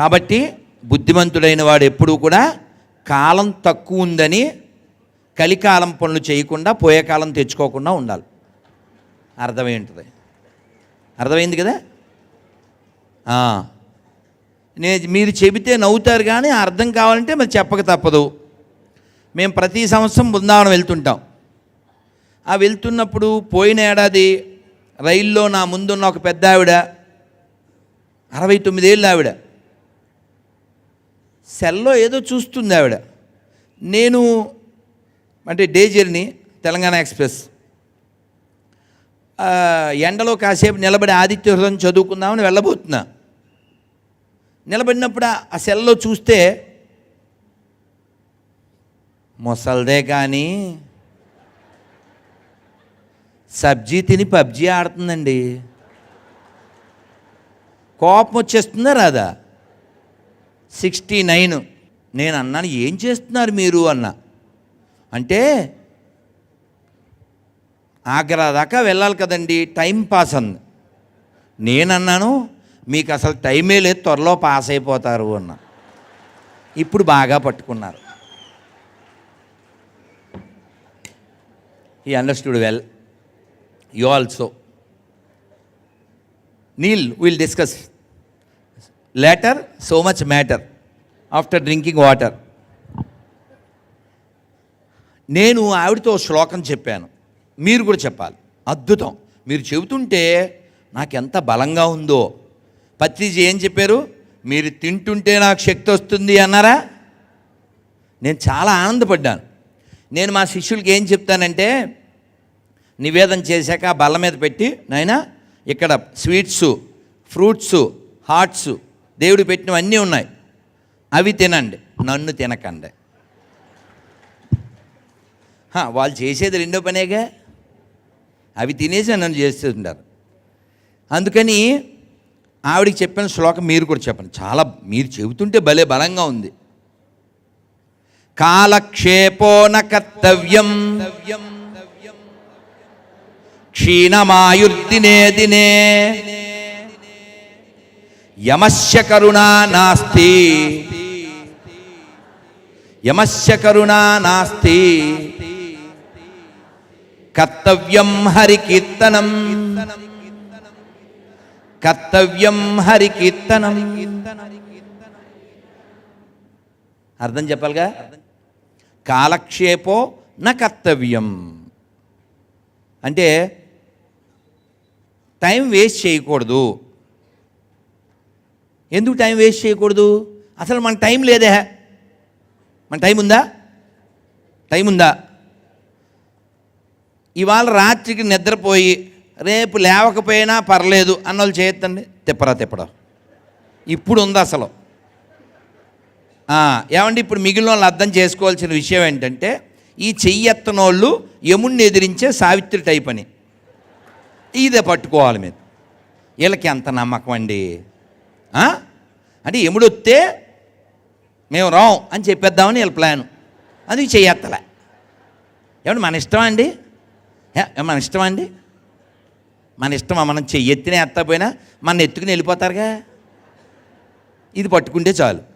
కాబట్టి బుద్ధిమంతుడైన వాడు ఎప్పుడూ కూడా కాలం తక్కువ ఉందని కలికాలం పనులు చేయకుండా పోయే కాలం తెచ్చుకోకుండా ఉండాలి. అర్థమై ఉంటుంది అర్థమైంది కదా? నేను నే మీరు చెబితే నవ్వుతారు కానీ అర్థం కావాలంటే మరి చెప్పక తప్పదు. మేము ప్రతి సంవత్సరం బృందావనం వెళ్తుంటాం. ఆ వెళ్తున్నప్పుడు పోయిన ఏడాది రైల్లో నా ముందున్న ఒక పెద్ద ఆవిడ అరవై తొమ్మిదేళ్ళు ఆవిడ. సెల్లో ఏదో చూస్తుంది ఆవిడ. నేను అంటే డే జర్నీ తెలంగాణ ఎక్స్ప్రెస్. ఎండలో కాసేపు నిలబడి ఆదిత్య హృదయం చదువుకుందామని వెళ్ళబోతున్నా. నిలబడినప్పుడు ఆ- ఆ సెల్లో చూస్తే ముసల్దే కానీ సబ్జీ తిని పబ్జీ ఆడుతుందండి. కోపం వచ్చేస్తుందా రాదా? Sixty nine. నేను అన్నాను ఏం చేస్తున్నారు మీరు? అన్న. అంటే ఆగ్రా దాకా వెళ్ళాలి కదండి టైం పాస్ అంది నేనన్నాను మీకు అసలు టైమే లేదు త్వరలో పాస్ అయిపోతారు అన్న. ఇప్పుడు బాగా పట్టుకున్నారు. ఈ understood well. You also. Neel will discuss. Later so much matter. After drinking water నేను ఆవిడతో శ్లోకం చెప్పాను. మీరు కూడా చెప్పాలి. అద్భుతం. మీరు చెబుతుంటే నాకు ఎంత బలంగా ఉందో. పత్రిజీ ఏం చెప్పారు? మీరు తింటుంటే నాకు శక్తి వస్తుంది అన్నారా? నేను చాలా ఆనందపడ్డాను. నేను మా శిష్యులకి ఏం చెప్తానంటే నివేదన చేశాక ఆ బల్ల మీద పెట్టి నాయన ఇక్కడ స్వీట్స్ ఫ్రూట్స్ హార్ట్సు దేవుడు పెట్టినవన్నీ ఉన్నాయి. అవి తినండి నన్ను తినకండి. వాళ్ళు చేసేది రెండో పనేగా? అవి తినేసి నన్ను చేస్తుంటారు. అందుకని ఆవిడికి చెప్పిన శ్లోకం మీరు కూడా చెప్పండి. చాలా మీరు చెబుతుంటే భలే బలంగా ఉంది. కాలక్షేపోన కర్తవ్యం. క్షీణమాయుర్దినే దినే. యమస్య కరుణా నాస్తి. యమస్య కరుణా నాస్తి. కర్తవ్యం హరికీర్తనం. కర్తవ్యం హరికీర్తనం. అర్థం చెప్పాలిగా? కాలక్షేపో న కర్తవ్యం. అంటే టైం వేస్ట్ చేయకూడదు. ఎందుకు టైం వేస్ట్ చేయకూడదు? అసలు మన టైం లేదే. మన టైం ఉందా? టైం ఉందా? ఇవాళ రాత్రికి నిద్రపోయి రేపు లేవకపోయినా పర్లేదు అన్నోళ్ళు చేయొద్దండి. తిప్పరా తిప్పడం ఇప్పుడు ఉంది అసలు. ఆ, ఏమండి ఇప్పుడు మిగిలిన వాళ్ళు అర్థం చేసుకోవాల్సిన విషయం ఏంటంటే ఈ చెయ్యెత్తనోళ్ళు యముణ్ణి ఎదిరించే సావిత్రి టైప్ అని. ఇదే పట్టుకోవాలి మీరు. వీళ్ళకి ఎంత నమ్మకం అండి? అంటే యముడు వస్తే మేము రాం అని చెప్పేద్దామని వీళ్ళ ప్లాను. అది చెయ్యెత్తలే ఏమంటే మన ఇష్టమా అండి? మన ఇష్టమా అండి? మన ఇష్టమా మనం చెయ్యెత్తిన ఎత్తపోయినా మన ఎత్తుకుని వెళ్ళిపోతారుగా. ఇది పట్టుకుంటే చాలు.